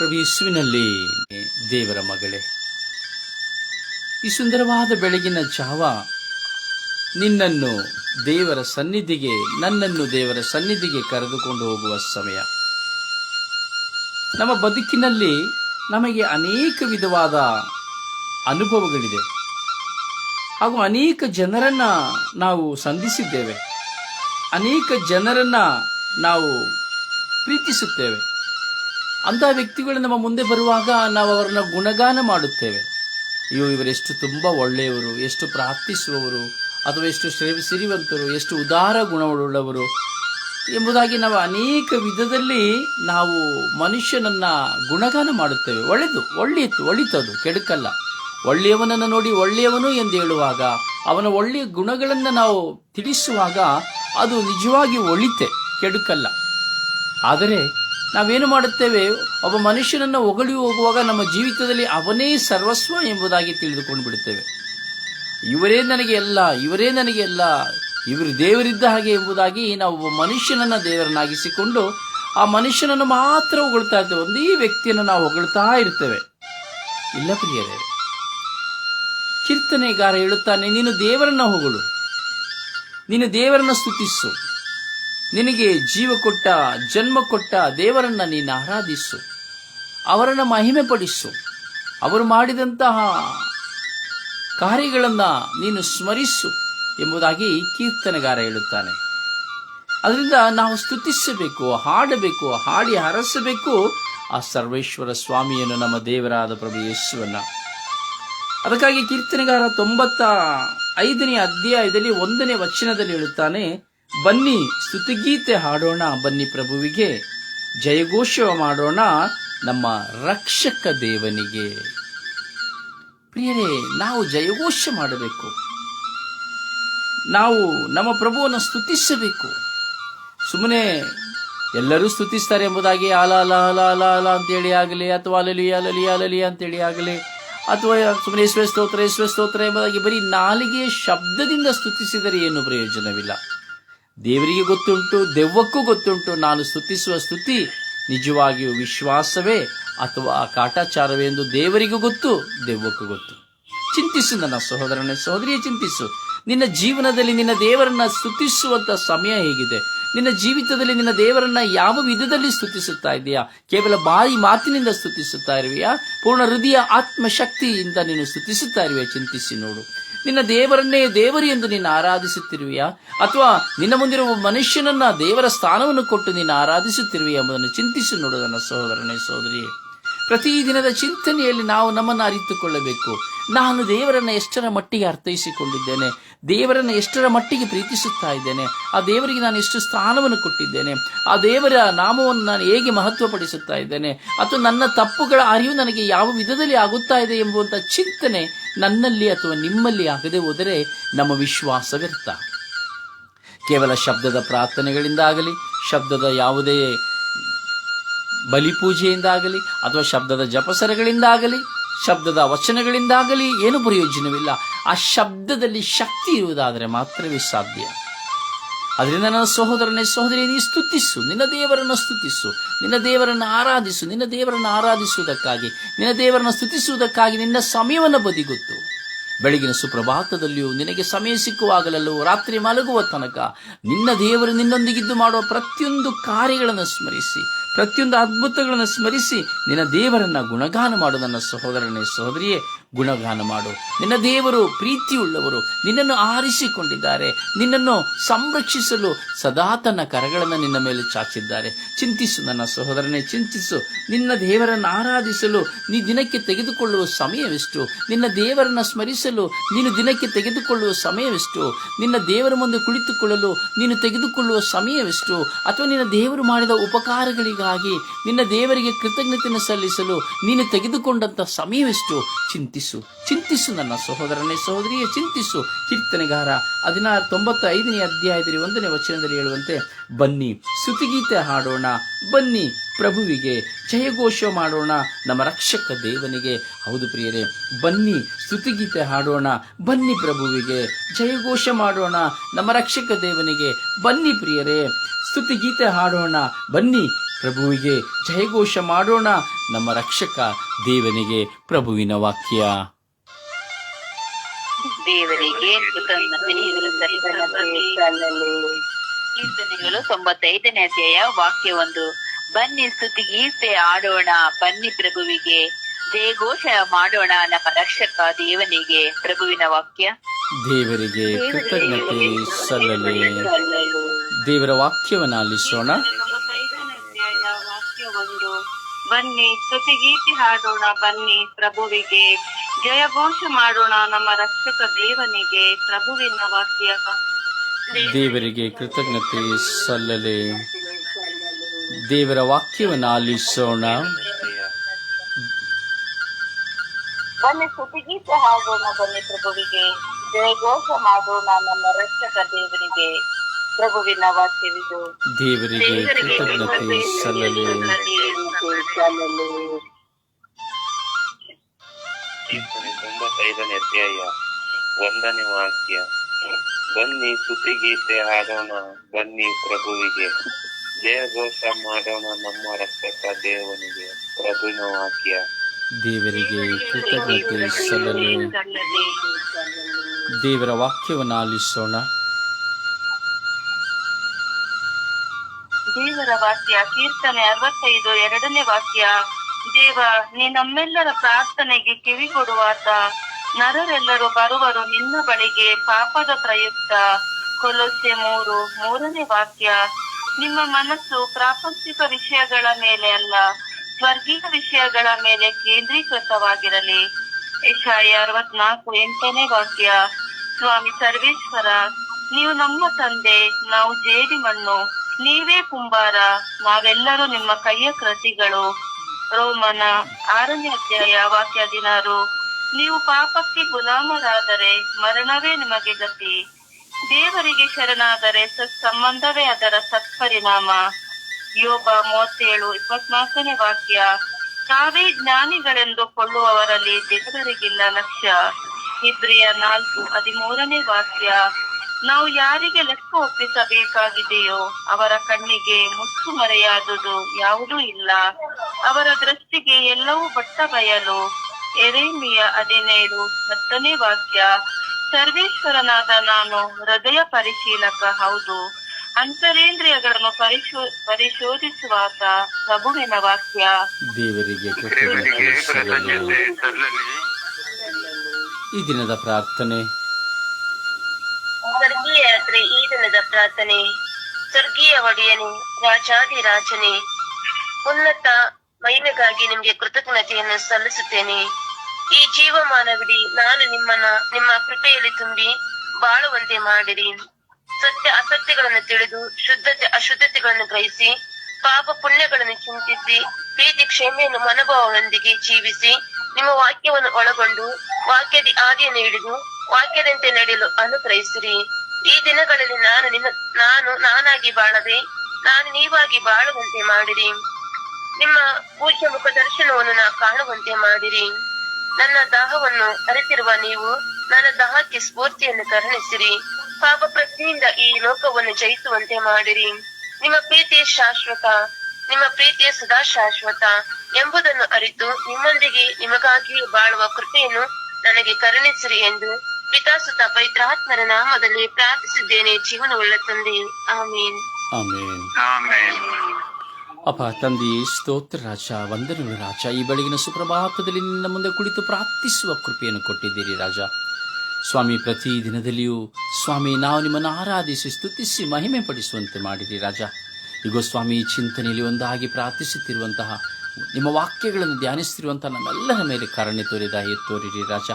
ಪ್ರಭು ಯೇಸುವಿನಲ್ಲಿ, ದೇವರ ಮಗಳೇ. ಈ ಸುಂದರವಾದ ಬೆಳಗಿನ ಜಾವ ನಿನ್ನನ್ನು ದೇವರ ಸನ್ನಿಧಿಗೆ, ನನ್ನನ್ನು ದೇವರ ಸನ್ನಿಧಿಗೆ ಕರೆದುಕೊಂಡು ಹೋಗುವ ಸಮಯ. ನಮ್ಮ ಬದುಕಿನಲ್ಲಿ ನಮಗೆ ಅನೇಕ ವಿಧವಾದ ಅನುಭವಗಳಿದೆ. ಹಾಗೂ ಅನೇಕ ಜನರನ್ನ ನಾವು ಸಂಧಿಸಿದ್ದೇವೆ. ಅನೇಕ ಜನರನ್ನ ನಾವು ಪ್ರೀತಿಸುತ್ತೇವೆ. ಅಂತಹ ವ್ಯಕ್ತಿಗಳು ನಮ್ಮ ಮುಂದೆ ಬರುವಾಗ ನಾವು ಅವರನ್ನು ಗುಣಗಾನ ಮಾಡುತ್ತೇವೆ. ಅಯ್ಯೋ ಇವರೆಷ್ಟು ತುಂಬ ಒಳ್ಳೆಯವರು, ಎಷ್ಟು ಪ್ರಾರ್ಥಿಸುವವರು, ಅಥವಾ ಎಷ್ಟು ಶ್ರೇ- ಸಿರಿವಂತರು, ಎಷ್ಟು ಉದಾರ ಗುಣವುಳ್ಳವರು ಎಂಬುದಾಗಿ ನಾವು ಅನೇಕ ವಿಧದಲ್ಲಿ ನಾವು ಮನುಷ್ಯನನ್ನ ಗುಣಗಾನ ಮಾಡುತ್ತೇವೆ. ಒಳ್ಳೆಯದು ಒಳ್ಳೆಯದು ಒಳಿತದು, ಕೆಡುಕಲ್ಲ. ಒಳ್ಳೆಯವನನ್ನು ನೋಡಿ ಒಳ್ಳೆಯವನು ಎಂದು ಹೇಳುವಾಗ, ಅವನ ಒಳ್ಳೆಯ ಗುಣಗಳನ್ನು ನಾವು ತಿಳಿಸುವಾಗ ಅದು ನಿಜವಾಗಿ ಒಳಿತೆ, ಕೆಡುಕಲ್ಲ. ಆದರೆ ನಾವೇನು ಮಾಡುತ್ತೇವೆ? ಒಬ್ಬ ಮನುಷ್ಯನನ್ನು ಹೊಗಳಿ ಹೋಗುವಾಗ ನಮ್ಮ ಜೀವಿತದಲ್ಲಿ ಅವನೇ ಸರ್ವಸ್ವ ಎಂಬುದಾಗಿ ತಿಳಿದುಕೊಂಡು ಬಿಡುತ್ತೇವೆ. ಇವರೇ ನನಗೆ ಎಲ್ಲ, ಇವರೇ ನನಗೆ ಎಲ್ಲ, ಇವರು ದೇವರಿದ್ದ ಹಾಗೆ ಎಂಬುದಾಗಿ ನಾವು ಒಬ್ಬ ಮನುಷ್ಯನನ್ನು ದೇವರನ್ನಾಗಿಸಿಕೊಂಡು ಆ ಮನುಷ್ಯನನ್ನು ಮಾತ್ರ ಹೊಗಳ್ತಾ ಇರ್ತೇವೆ. ಒಂದೇ ವ್ಯಕ್ತಿಯನ್ನು ನಾವು ಹೊಗಳ್ತಾ ಇರ್ತೇವೆ. ಇಲ್ಲ ಪ್ರಿಯರೇ, ಕೀರ್ತನೆಗಾರ ಹೇಳುತ್ತಾನೆ, ನೀನು ದೇವರನ್ನ ಹೊಗಳು. ನೀನು ದೇವರನ್ನ ಸ್ತುತಿಸು. ನಿನಗೆ ಜೀವ ಕೊಟ್ಟ, ಜನ್ಮ ಕೊಟ್ಟ ದೇವರನ್ನ ನೀನು ಆರಾಧಿಸು. ಅವರನ್ನ ಮಹಿಮೆ ಪಡಿಸು ಅವರು ಮಾಡಿದಂತಹ ಕಾರ್ಯಗಳನ್ನ ನೀನು ಸ್ಮರಿಸು ಎಂಬುದಾಗಿ ಕೀರ್ತನೆಗಾರ ಹೇಳುತ್ತಾನೆ. ಅದರಿಂದ ನಾವು ಸ್ತುತಿಸಬೇಕು, ಹಾಡಬೇಕು, ಹಾಡಿ ಹರಸಬೇಕು ಆ ಸರ್ವೇಶ್ವರ ಸ್ವಾಮಿಯನ್ನು ನಮ್ಮ ದೇವರಾದ ಪ್ರಭು ಯೇಸುವನ್ನ. ಅದಕ್ಕಾಗಿ ಕೀರ್ತನೆಗಾರ ತೊಂಬತ್ತ ಐದನೇ ಅಧ್ಯಾಯದಲ್ಲಿ ಒಂದನೇ ವಚನದಲ್ಲಿ ಹೇಳುತ್ತಾನೆ ಬನ್ನಿ, ಸ್ತುತಿಗೀತೆ ಹಾಡೋಣ ಬನ್ನಿ ಪ್ರಭುವಿಗೆ. ಜಯಘೋಷ ಮಾಡೋಣ ನಮ್ಮ ರಕ್ಷಕ ದೇವನಿಗೆ. ಪ್ರಿಯರೇ, ನಾವು ಜಯಘೋಷ ಮಾಡಬೇಕು. ನಾವು ನಮ್ಮ ಪ್ರಭುವನ್ನು ಸ್ತುತಿಸಬೇಕು. ಸುಮ್ಮನೆ ಎಲ್ಲರೂ ಸ್ತುತಿಸ್ತಾರೆ ಎಂಬುದಾಗಿ ಅಲ ಅಲ ಅಲ ಅಲ ಅಲ ಅಂತೇಳಿ ಆಗಲಿ, ಅಥವಾ ಅಲಲಿ ಅಲಲಿ ಅಲಲಿ ಅಂತೇಳಿ ಆಗಲಿ, ಅಥವಾ ಸುಮ್ಮನೆ ಈಶ್ವರ ಸ್ತೋತ್ರ ಈಶ್ವರ ಸ್ತೋತ್ರ ಎಂಬುದಾಗಿ ಬರೀ ನಾಲಿಗೆ ಶಬ್ದದಿಂದ ಸ್ತುತಿಸಿದರೆ ಏನು ಪ್ರಯೋಜನವಿಲ್ಲ. ದೇವರಿಗೆ ಗೊತ್ತುಂಟು, ದೆವ್ವಕ್ಕೂ ಗೊತ್ತುಂಟು. ನಾನು ಸ್ತುತಿಸುವ ಸ್ತುತಿ ನಿಜವಾಗಿಯೂ ವಿಶ್ವಾಸವೇ ಅಥವಾ ಕಾಟಾಚಾರವೇ ಎಂದು ದೇವರಿಗೂ ಗೊತ್ತು, ದೆವ್ವಕ್ಕೂ ಗೊತ್ತು. ಚಿಂತಿಸು ನನ್ನ ಸಹೋದರನೇ, ಸಹೋದರಿಯ, ಚಿಂತಿಸು. ನಿನ್ನ ಜೀವನದಲ್ಲಿ ನಿನ್ನ ದೇವರನ್ನ ಸ್ತುತಿಸುವಂತ ಸಮಯ ಹೇಗಿದೆ. ನಿನ್ನ ಜೀವಿತದಲ್ಲಿ ನಿನ್ನ ದೇವರನ್ನ ಯಾವ ವಿಧದಲ್ಲಿ ಸ್ತುತಿಸುತ್ತಾ ಇದೆಯಾ? ಕೇವಲ ಬಾಯಿ ಮಾತಿನಿಂದ ಸ್ತುತಿಸುತ್ತಾ ಇರುವೆಯಾ? ಪೂರ್ಣ ಹೃದಯ ಆತ್ಮಶಕ್ತಿಯಿಂದ ನೀನು ಸ್ತುತಿಸುತ್ತಾ ಇರುವೆಯಾ? ಚಿಂತಿಸಿ ನೋಡು. ನಿನ್ನ ದೇವರನ್ನೇ ದೇವರು ಎಂದು ನೀನು ಆರಾಧಿಸುತ್ತಿರುವೆಯಾ? ಅಥವಾ ನಿನ್ನ ಮುಂದಿರುವ ಮನುಷ್ಯನನ್ನ ದೇವರ ಸ್ಥಾನವನ್ನು ಕೊಟ್ಟು ನೀನು ಆರಾಧಿಸುತ್ತಿರುವೆಯಾ ಎಂಬುದನ್ನು ಚಿಂತಿಸಿ ನೋಡು ನನ್ನ ಸಹೋದರನೇ ಪ್ರತಿ ದಿನದ ಚಿಂತನೆಯಲ್ಲಿ ನಾವು ನಮ್ಮನ್ನು ಅರಿತುಕೊಳ್ಳಬೇಕು. ನಾನು ದೇವರನ್ನ ಎಷ್ಟರ ಮಟ್ಟಿಗೆ ಅರ್ಥೈಸಿಕೊಂಡಿದ್ದೇನೆ, ದೇವರನ್ನ ಎಷ್ಟರ ಮಟ್ಟಿಗೆ ಪ್ರೀತಿಸುತ್ತಾ ಇದ್ದೇನೆ, ಆ ದೇವರಿಗೆ ನಾನು ಎಷ್ಟು ಸ್ಥಾನವನ್ನು ಕೊಟ್ಟಿದ್ದೇನೆ, ಆ ದೇವರ ನಾಮವನ್ನು ನಾನು ಹೇಗೆ ಮಹತ್ವಪಡಿಸುತ್ತಾ ಇದ್ದೇನೆ, ಅಥವಾ ನನ್ನ ತಪ್ಪುಗಳ ಅರಿವು ನನಗೆ ಯಾವ ವಿಧದಲ್ಲಿ ಆಗುತ್ತಾ ಇದೆ ಎಂಬುವಂತ ಚಿಂತನೆ ನನ್ನಲ್ಲಿ ಅಥವಾ ನಿಮ್ಮಲ್ಲಿ ಆಗದೆ ಹೋದರೆ ನಮ್ಮ ವಿಶ್ವಾಸ ವ್ಯರ್ಥ ಕೇವಲ ಶಬ್ದದ ಪ್ರಾರ್ಥನೆಗಳಿಂದಾಗಲಿ ಶಬ್ದದ ಯಾವುದೇ ಬಲಿಪೂಜೆಯಿಂದಾಗಲಿ ಅಥವಾ ಶಬ್ದದ ಜಪಸರಗಳಿಂದಾಗಲಿ ಶಬ್ದದ ವಚನಗಳಿಂದಾಗಲಿ ಏನು ಪ್ರಯೋಜನವಿಲ್ಲ. ಆ ಶಬ್ದದಲ್ಲಿ ಶಕ್ತಿ ಇರುವುದಾದರೆ ಮಾತ್ರವೇ ಸಾಧ್ಯ. ಅದರಿಂದ ನನ್ನ ಸಹೋದರನೇ ಸಹೋದರಿ ನೀ ಸ್ತುತಿಸು. ನಿನ್ನ ದೇವರನ್ನು ಸ್ತುತಿಸು. ನಿನ್ನ ದೇವರನ್ನು ಆರಾಧಿಸು. ನಿನ್ನ ದೇವರನ್ನು ಆರಾಧಿಸುವುದಕ್ಕಾಗಿ, ನಿನ್ನ ದೇವರನ್ನು ಸ್ತುತಿಸುವುದಕ್ಕಾಗಿ ನಿನ್ನ ಸಮಯವನ್ನು ಬದಿಗೊತ್ತು ಬೆಳಗಿನ ಸುಪ್ರಭಾತದಲ್ಲಿಯೂ ನಿನಗೆ ಸಮಯ ಸಿಕ್ಕುವಾಗಲಲ್ಲೂ, ರಾತ್ರಿ ಮಲಗುವ ತನಕ ನಿನ್ನ ದೇವರು ನಿನ್ನೊಂದಿಗಿದ್ದು ಮಾಡುವ ಪ್ರತಿಯೊಂದು ಕಾರ್ಯಗಳನ್ನು ಸ್ಮರಿಸಿ. ಪ್ರತಿಯೊಂದು ಅದ್ಭುತಗಳನ್ನು ಸ್ಮರಿಸಿ ನಿನ್ನ ದೇವರನ್ನ ಗುಣಗಾನ ಮಾಡು ನನ್ನ ಸಹೋದರನೇ ಸಹೋದರಿಯೇ, ಗುಣಗಾನ ಮಾಡು. ನಿನ್ನ ದೇವರು ಪ್ರೀತಿಯುಳ್ಳವರು, ನಿನ್ನನ್ನು ಆರಿಸಿಕೊಂಡಿದ್ದಾರೆ, ನಿನ್ನನ್ನು ಸಂರಕ್ಷಿಸಲು ಸದಾ ತನ್ನ ಕರಗಳನ್ನು ನಿನ್ನ ಮೇಲೆ ಚಾಚಿದ್ದಾರೆ. ಚಿಂತಿಸು ನನ್ನ ಸಹೋದರನೇ, ಚಿಂತಿಸು. ನಿನ್ನ ದೇವರನ್ನು ಆರಾಧಿಸಲು ನೀ ದಿನಕ್ಕೆ ತೆಗೆದುಕೊಳ್ಳುವ ಸಮಯವೆಷ್ಟು? ನಿನ್ನ ದೇವರನ್ನು ಸ್ಮರಿಸಲು ನೀನು ದಿನಕ್ಕೆ ತೆಗೆದುಕೊಳ್ಳುವ ಸಮಯವೆಷ್ಟು? ನಿನ್ನ ದೇವರ ಮುಂದೆ ಕುಳಿತುಕೊಳ್ಳಲು ನೀನು ತೆಗೆದುಕೊಳ್ಳುವ ಸಮಯವೆಷ್ಟು? ಅಥವಾ ನಿನ್ನ ದೇವರು ಮಾಡಿದ ಉಪಕಾರಗಳಿಗಾಗಿ ನಿನ್ನ ದೇವರಿಗೆ ಕೃತಜ್ಞತೆಯನ್ನು ಸಲ್ಲಿಸಲು ನೀನು ತೆಗೆದುಕೊಂಡಂಥ ಸಮಯವೆಷ್ಟು? ಚಿಂತಿಸು ಚಿಂತಿಸು ನನ್ನ ಸಹೋದರನೇ ಸಹೋದರಿಯೇ, ಚಿಂತಿಸು. ಕೀರ್ತನೆಗಾರ ಹದಿನಾರು ತೊಂಬತ್ತ ಐದನೇ ಅಧ್ಯಾಯದಲ್ಲಿ ಒಂದನೇ ವಚನದಲ್ಲಿ ಹೇಳುವಂತೆ, ಬನ್ನಿ ಸ್ತುತಿಗೀತೆ ಹಾಡೋಣ, ಬನ್ನಿ, ಪ್ರಭುವಿಗೆ ಜಯಘೋಷ ಮಾಡೋಣ, ನಮ್ಮ ರಕ್ಷಕ ದೇವನಿಗೆ. ಹೌದು ಪ್ರಿಯರೇ, ಬನ್ನಿ ಸ್ತುತಿಗೀತೆ ಹಾಡೋಣ, ಬನ್ನಿ ಪ್ರಭುವಿಗೆ ಜಯಘೋಷ ಮಾಡೋಣ, ನಮ್ಮ ರಕ್ಷಕ ದೇವನಿಗೆ. ಬನ್ನಿ ಪ್ರಿಯರೇ ಸ್ತುತಿಗೀತೆ ಹಾಡೋಣ, ಬನ್ನಿ ಪ್ರಭುವಿಗೆ ಜಯಘೋಷ ಮಾಡೋಣ. ನಮ್ಮ ರಕ್ಷಕ ದೇವನಿಗೆ ಪ್ರಭುವಿನ ವಾಕ್ಯ. ದೇವರಿಗೆ ತೊಂಬತ್ತೈದನೇ ಅಧ್ಯಾಯ ವಾಕ್ಯ ಒಂದು. ಬನ್ನಿ ಸ್ತುತಿ ಗೀತೆ ಆಡೋಣ. ಬನ್ನಿ ಪ್ರಭುವಿಗೆ ಜಯಘೋಷ ಮಾಡೋಣ. ನಮ್ಮ ರಕ್ಷಕ ದೇವನಿಗೆ ಪ್ರಭುವಿನ ವಾಕ್ಯ. ದೇವರಿಗೆ ಕೃತಜ್ಞತೆ ಸಲ್ಲಲಿ. ದೇವರ ವಾಕ್ಯವನ್ನು ಆಲಿಸೋಣ ಬನ್ನಿ ಸ್ತುತಿ ಗೀತೆ ಹಾಡೋಣ ಬನ್ನಿ ಪ್ರಭುವಿಗೆ. ಜಯಘೋಷ ಮಾಡೋಣ ನಮ್ಮ ರಕ್ಷಕ ದೇವನಿಗೆ ಪ್ರಭುವಿನ ವಾಕ್ಯ. ದೇವರಿಗೆ ಕೃತಜ್ಞತೆ ಸಲ್ಲಲೆ. ದೇವರ ವಾಕ್ಯವನ್ನು ಆಲಿಸೋಣ. ಬನ್ನಿ ಸ್ತುತಿಗೀತೆ ಹಾಡೋಣ ಬನ್ನಿ ಪ್ರಭುವಿಗೆ. ಜಯ ಘೋಷ ಮಾಡೋಣ ನಮ್ಮ ರಕ್ಷಕ ದೇವನಿಗೆ ಪ್ರಭುವಿನ ವಾಕ್ಯವಿದು ದೇವರಿಗೆ ಕೃತಜ್ಞತೆ ಸಲ್ಲಲಿ ಕೀರ್ತನೆ ತೊಂಬತ್ತೈದನೇ ಅಧ್ಯಾಯ ಒಂದನೇ ವಾಕ್ಯ ಬನ್ನಿ ಸ್ತುತಿಗೀತೆ ಹಾಡೋಣ ಬನ್ನಿ ಪ್ರಭುವಿಗೆ ಜಯಘೋಷ ಮಾಡೋಣ ನಮ್ಮ ರಕ್ಷಕ ದೇವನಿಗೆ ಪ್ರಭುವಿನ ವಾಕ್ಯ ದೇವರಿಗೆ ಕೃತಜ್ಞತೆ ಸಲ್ಲಲಿ ದೇವರ ವಾಕ್ಯವನ್ನು ಆಲಿಸೋಣ ದೇವರ ವಾಕ್ಯ, ಕೀರ್ತನೆ ಅರವತ್ತೈದು, ಎರಡನೇ ವಾಕ್ಯ. ದೇವ, ನೀ ನಮ್ಮೆಲ್ಲರ ಪ್ರಾರ್ಥನೆಗೆ ಕಿವಿ ಕೊಡುವಾತ ನರರೆಲ್ಲರೂ ಬರುವರು ನಿನ್ನ ಬಳಿಗೆ ಪಾಪದ ಪ್ರಯುಕ್ತ. ಕೊಲೊಸೆ ಮೂರು, ಮೂರನೇ ವಾಕ್ಯ. ನಿಮ್ಮ ಮನಸ್ಸು ಪ್ರಾಪಂಚಿಕ ವಿಷಯಗಳ ಮೇಲೆ ಅಲ್ಲ, ಸ್ವರ್ಗೀಯ ವಿಷಯಗಳ ಮೇಲೆ ಕೇಂದ್ರೀಕೃತವಾಗಿರಲಿ. ಯಶಾಯಿ ಅರವತ್ನಾಲ್ಕು, ಎಂಟನೇ ವಾಕ್ಯ. ಸ್ವಾಮಿ ಸರ್ವೇಶ್ವರ, ನೀವು ನಮ್ಮ ತಂದೆ, ನಾವು ಜೇಡಿ ಮಣ್ಣು ನೀವೇ ಕುಂಬಾರ, ನಾವೆಲ್ಲರೂ ನಿಮ್ಮ ಕೈಯ ಕೃತಿಗಳು. ರೋಮನ ಆರನೇ ಅಧ್ಯಾಯ ವಾಕ್ಯ ದಿನಾರು ನೀವು ಪಾಪಕ್ಕೆ ಗುಲಾಮರಾದರೆ ಮರಣವೇ ನಿಮಗೆ ಗತಿ. ದೇವರಿಗೆ ಶರಣಾದರೆ ಸತ್ಸಂಬಂಧವೇ ಅದರ ಸತ್ಪರಿಣಾಮ. ಯೋಗ ಮೂವತ್ತೇಳು, ಇಪ್ಪತ್ನಾಲ್ಕನೇ ವಾಕ್ಯ. ತಾವೇ ಜ್ಞಾನಿಗಳೆಂದು ಕೊಳ್ಳುವವರಲ್ಲಿ ದೇವರಿಗಿಲ್ಲ ಲಕ್ಷ್ಯ. ಇಬ್ರಿಯ ನಾಲ್ಕು, ಹದಿಮೂರನೇ ವಾಕ್ಯ. ನಾವು ಯಾರಿಗೆ ಲೆಕ್ಕ ಒಪ್ಪಿಸಬೇಕಾಗಿದೆಯೋ ಅವರ ಕಣ್ಣಿಗೆ ಮುಚ್ಚು ಮರೆಯಾದುದು ಯಾವುದೂ ಇಲ್ಲ. ಅವರ ದೃಷ್ಟಿಗೆ ಎಲ್ಲವೂ ಬಟ್ಟ ಬಯಲು. ಎರೇಮಿಯ ಹದಿನೇಳು ಹತ್ತನೇ ವಾಕ್ಯ ಸರ್ವೇಶ್ವರನಾದ ನಾನು ಹೃದಯ ಪರಿಶೀಲಕ ಹೌದು. ಅಂತರೇಂದ್ರಿಯಗಳನ್ನು ಪರಿಶೋ ಪರಿಶೋಧಿಸುವಾತ ಪ್ರಭುವಿನ ವಾಕ್ಯ. ದೇವರಿಗೆ ಈ ದಿನದ ಪ್ರಾರ್ಥನೆ ಪ್ರಾರ್ಥನೆ ಸ್ವರ್ಗೀಯ ಒಡೆಯನೇ ರಾಜಾದಿರಾಜನೇ ಉನ್ನತ ಮಹಿಮೆಗಾಗಿ ನಿಮ್ಗೆ ಕೃತಜ್ಞತೆಯನ್ನು ಸಲ್ಲಿಸುತ್ತೇನೆ. ಈ ಜೀವಮಾನವಿಡಿ ನಾನು ನಿಮ್ಮನ್ನ, ನಿಮ್ಮ ಕೃಪೆಯಲ್ಲಿ ತುಂಬಿ ಬಾಳುವಂತೆ ಮಾಡಿರಿ. ಸತ್ಯ ಅಸತ್ಯಗಳನ್ನು ತಿಳಿದು ಶುದ್ಧತೆ ಅಶುದ್ಧತೆಗಳನ್ನು ಗ್ರಹಿಸಿ, ಪಾಪ ಪುಣ್ಯಗಳನ್ನು ಚಿಂತಿಸಿ, ಪ್ರೀತಿ ಕ್ಷೇಮೆಯನ್ನು ಮನೋಭಾವಗಳೊಂದಿಗೆ ಜೀವಿಸಿ, ನಿಮ್ಮ ವಾಕ್ಯವನ್ನು ಒಳಗೊಂಡು ವಾಕ್ಯದ ಆದಿಯನ್ನು ಹಿಡಿದು ವಾಕ್ಯದಂತೆ ನಡೆಯಲು ಅನುಗ್ರಹಿಸಿರಿ. ದಿನಗಳಲ್ಲಿ ನಾನು ನಿಮ್ಮ, ನಾನು, ನಾನಾಗಿ ಬಾಳದೆ, ನಾನು ನೀವಾಗಿ ಬಾಳುವಂತೆ ಮಾಡಿರಿ. ನಿಮ್ಮ ಪೂಜ್ಯ ಮುಖ ದರ್ಶನವನ್ನು ನಾ ಕಾಣುವಂತೆ ಮಾಡಿರಿ. ನನ್ನ ದಾಹವನ್ನು ಅರಿತಿರುವ ನೀವು ನನ್ನ ದಾಹಕ್ಕೆ ಸ್ಫೂರ್ತಿಯನ್ನು ಕರುಣಿಸಿರಿ ಪಾಪ ಪ್ರಜ್ಞೆಯಿಂದ ಈ ಲೋಕವನ್ನು ಜಯಿಸುವಂತೆ ಮಾಡಿರಿ. ನಿಮ್ಮ ಪ್ರೀತಿ ಶಾಶ್ವತ, ನಿಮ್ಮ ಪ್ರೀತಿಯ ಸದಾ ಶಾಶ್ವತ ಎಂಬುದನ್ನು ಅರಿತು ನಿಮ್ಮೊಂದಿಗೆ ನಿಮಗಾಗಿ ಬಾಳುವ ಕೃಪೆಯನ್ನು ನನಗೆ ಕರುಣಿಸಿರಿ ಎಂದು ಪಿತಾಸುತ ಪವಿತ್ರಾತ್ಮರ ನಾಮದಲ್ಲಿ ಪ್ರಾರ್ಥಿಸಿದ್ದೇನೆ ಜೀವನವುಳ್ಳ ತಂದೆ. ಆಮೇನ್. ಆಮೇನ್. ಅಪ್ಪ ತಂದೆ ಸ್ತೋತ್ರ ರಾಜ ವಂದನೆಗಳು ರಾಜ. ಈ ಬೆಳಗಿನ ಸುಪ್ರಭಾತದಲ್ಲಿ ನಿನ್ನ ಮುಂದೆ ಕುಳಿತು ಪ್ರಾರ್ಥಿಸುವ ಕೃಪೆಯನ್ನು ಕೊಟ್ಟಿದ್ದೀರಿ ರಾಜ. ಸ್ವಾಮಿ ಪ್ರತಿ ದಿನದಲ್ಲಿಯೂ ಸ್ವಾಮಿ ನಾವು ನಿಮ್ಮನ್ನು ಆರಾಧಿಸಿ ಸ್ತುತಿಸಿ ಮಹಿಮೆ ಪಡಿಸುವಂತೆ ಮಾಡಿರಿ ರಾಜ. ಇಗೋ ಸ್ವಾಮಿ ಚಿಂತನೆಯಲ್ಲಿ ಒಂದಾಗಿ ಪ್ರಾರ್ಥಿಸುತ್ತಿರುವಂತಹ ನಿಮ್ಮ ವಾಕ್ಯಗಳನ್ನು ಧ್ಯಾನಿಸುತ್ತಿರುವಂತಹ ನಮ್ಮೆಲ್ಲರ ಮೇಲೆ ಕಾರಣ ತೋರಿದ ತೋರಿರಿ ರಾಜ.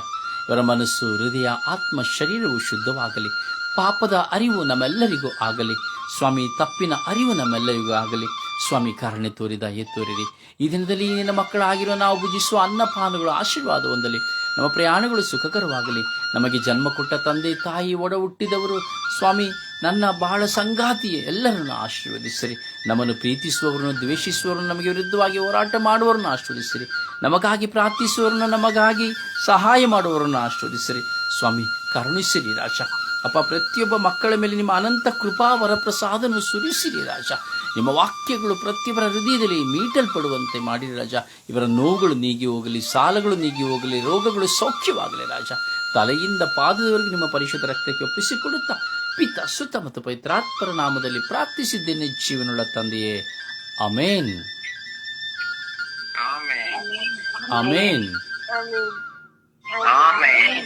ಇವರ ಮನಸ್ಸು, ಹೃದಯ, ಆತ್ಮ, ಶರೀರವು ಶುದ್ಧವಾಗಲಿ. ಪಾಪದ ಅರಿವು ನಮ್ಮೆಲ್ಲರಿಗೂ ಆಗಲಿ. ಸ್ವಾಮಿ, ತಪ್ಪಿನ ಅರಿವು ನಮ್ಮೆಲ್ಲರಿಗೂ ಆಗಲಿ. ಸ್ವಾಮಿ, ಕಾರಣ ತೋರಿದ ತೋರಿರಿ. ಈ ದಿನದಲ್ಲಿ ನಿನ್ನ ಮಕ್ಕಳಾಗಿರುವ ನಾವು ಭುಜಿಸುವ ಅನ್ನಪಾನಗಳು ಆಶೀರ್ವಾದ ಹೊಂದಲಿ. ನಮ್ಮ ಪ್ರಯಾಣಗಳು ಸುಖಕರವಾಗಲಿ. ನಮಗೆ ಜನ್ಮ ಕೊಟ್ಟ ತಂದೆ, ತಾಯಿ ಒಡ ಹುಟ್ಟಿದವರು ಸ್ವಾಮಿ, ನನ್ನ ಬಹಳ ಸಂಗಾತಿಯೇ. ಎಲ್ಲರನ್ನು ಆಶೀರ್ವದಿಸಿರಿ. ನಮ್ಮನ್ನು ಪ್ರೀತಿಸುವವರನ್ನು ದ್ವೇಷಿಸುವವರನ್ನು ನಮಗೆ ವಿರುದ್ಧವಾಗಿ ಹೋರಾಟ ಮಾಡುವವರನ್ನು ಆಶೀರ್ವದಿಸಿರಿ. ನಮಗಾಗಿ ಪ್ರಾರ್ಥಿಸುವವರನ್ನು ನಮಗಾಗಿ ಸಹಾಯ ಮಾಡುವವರನ್ನು ಆಶೀರ್ವದಿಸಿರಿ. ಸ್ವಾಮಿ, ಕರುಣಿಸಿರಿ ರಾಜ. ಅಪ್ಪ, ಪ್ರತಿಯೊಬ್ಬ ಮಕ್ಕಳ ಮೇಲೆ ನಿಮ್ಮ ಅನಂತ ಕೃಪಾ ವರಪ್ರಸಾದನು ಸುರಿಸಿರಿ ರಾಜ. ನಿಮ್ಮ ವಾಕ್ಯಗಳು ಪ್ರತಿಯೊಬ್ಬರ ಹೃದಯದಲ್ಲಿ ಮೀಟಲ್ಪಡುವಂತೆ ಮಾಡಿರಿ ರಾಜ. ಇವರ ನೋವುಗಳು ನೀಗಿ ಹೋಗಲಿ, ಸಾಲಗಳು ನೀಗಿ ಹೋಗಲಿ, ರೋಗಗಳು ಸೌಖ್ಯವಾಗಲಿ ರಾಜ. ತಲೆಯಿಂದ ಪಾದದವರೆಗೆ ನಿಮ್ಮ ಪರಿಶುದ್ಧ ರಕ್ತಕ್ಕೆ ಒಪ್ಪಿಸಿಕೊಡುತ್ತಾ ಪಿತ ಸುತ ಮತ್ತು ಪವಿತ್ರಾತ್ಮರ ನಾಮದಲ್ಲಿ ಪ್ರಾರ್ಥಿಸಿದ್ದೇನೆ ಜೀವನುಳ್ಳ ತಂದೆಯೇ ಅಮೇನ್ ಆಮೇಲೆ ಅಮೇನ್ ಆಮೆನ್. ಆಮೇಲೆ